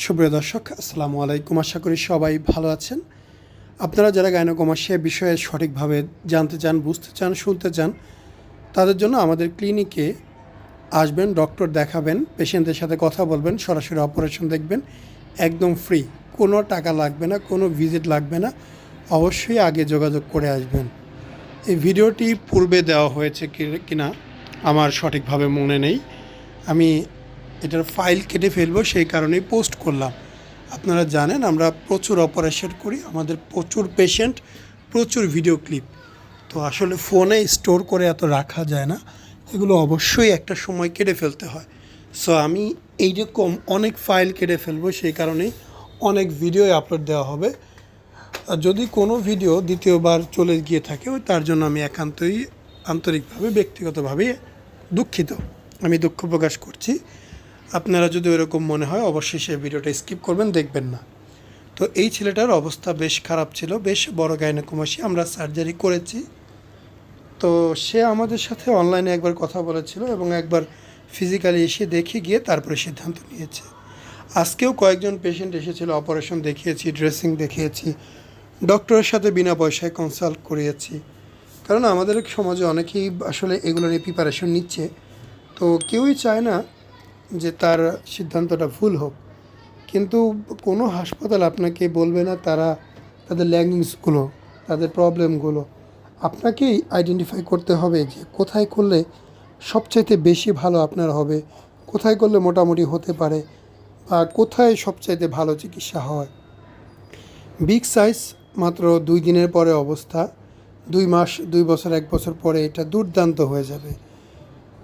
সুপ্রিয় দর্শক, আসসালামু আলাইকুম। আশা করি সবাই ভালো আছেন। আপনারা যারা গাইনোকমাসিয়া বিষয়ে সঠিকভাবে জানতে চান, বুঝতে চান, শুনতে চান, তাদের জন্য আমাদের ক্লিনিকে আসবেন, ডক্টর দেখাবেন পেশেন্টের সাথে কথা বলবেন, সরাসরি অপারেশন দেখবেন, একদম ফ্রি কোনো টাকা লাগবে না, কোনো ভিজিট লাগবে না। অবশ্যই আগে যোগাযোগ করে আসবেন। এই ভিডিওটি পূর্বে দেওয়া হয়েছে কিনা আমার সঠিকভাবে মনে নেই। আমি এটার ফাইল কেটে ফেলব, সেই কারণেই পোস্ট করলাম। আপনারা জানেন, আমরা প্রচুর অপারেশন করি, আমাদের প্রচুর পেশেন্ট প্রচুর ভিডিও ক্লিপ তো আসলে ফোনে স্টোর করে এত রাখা যায় না, এগুলো অবশ্যই একটা সময় কেটে ফেলতে হয়। সো আমি এই এইরকম অনেক ফাইল কেটে ফেলব, সেই কারণেই অনেক ভিডিও আপলোড দেওয়া হবে। আর যদি কোনো ভিডিও দ্বিতীয়বার চলে গিয়ে থাকে ওই তার জন্য আমি একান্তই, আন্তরিকভাবে, ব্যক্তিগতভাবে দুঃখিত। আমি দুঃখ প্রকাশ করছি। আপনারা যদি এরকম মনে হয়, অবশ্যই সেই ভিডিওটা স্কিপ করবেন, দেখবেন না। তো এই ছেলেটার অবস্থা বেশ খারাপ ছিল, বেশ বড় গাইনোকমাসি আমরা সার্জারি করেছি। তো সে আমাদের সাথে অনলাইনে একবার কথা বলেছিল এবং একবার ফিজিক্যালি এসে দেখে গিয়ে তারপরে সিদ্ধান্ত নিয়েছে। আজকেও কয়েকজন পেশেন্ট এসেছিল, অপারেশন দেখিয়েছি, ড্রেসিং দেখিয়েছি, ডক্টরের সাথে বিনা পয়সায় কনসাল্ট করিয়েছি। কারণ আমাদের সমাজে অনেকেই আসলে এগুলো নিয়ে প্রিপারেশন নিচ্ছে। তো কেউই চায় না যে তার সিদ্ধান্তটা ভুল হোক। কিন্তু কোনো হাসপাতাল আপনাকে বলবে না তারা তাদের ল্যাঙ্গিংসগুলো, তাদের প্রবলেমগুলো আপনাকেই আইডেন্টিফাই করতে হবে যে কোথায় করলে সবচাইতে বেশি ভালো আপনার হবে, কোথায় করলে মোটামুটি হতে পারে বা কোথায় সবচাইতে ভালো চিকিৎসা হয়। বিগ সাইজ মাত্র দুই দিনের পরে অবস্থা, দুই মাস, দুই বছর, এক বছর পরে এটা দুর্দান্ত হয়ে যাবে।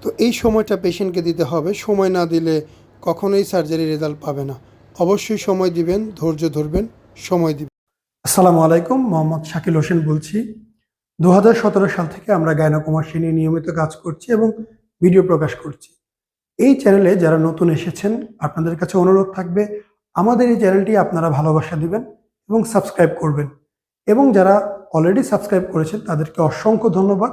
তো এই সময়টা পেশেন্টকে দিতে হবে। সময় না দিলে কখনোই সার্জারি রেজাল্ট পাবে না। অবশ্যই সময় দিবেন, ধৈর্য ধরবেন, সময় দিবেন। আসসালামু আলাইকুম, মোহাম্মদ শাকিল হোসেন বলছি। দু হাজার সতেরো সাল থেকে আমরা গায়নাকুমাসী নিয়ে নিয়মিত কাজ করছি এবং ভিডিও প্রকাশ করছি। এই চ্যানেলে যারা নতুন এসেছেন, আপনাদের কাছে অনুরোধ থাকবে, আমাদের এই চ্যানেলটি আপনারা ভালোবাসা দিবেন এবং সাবস্ক্রাইব করবেন। এবং যারা অলরেডি সাবস্ক্রাইব করেছেন, তাদেরকে অসংখ্য ধন্যবাদ।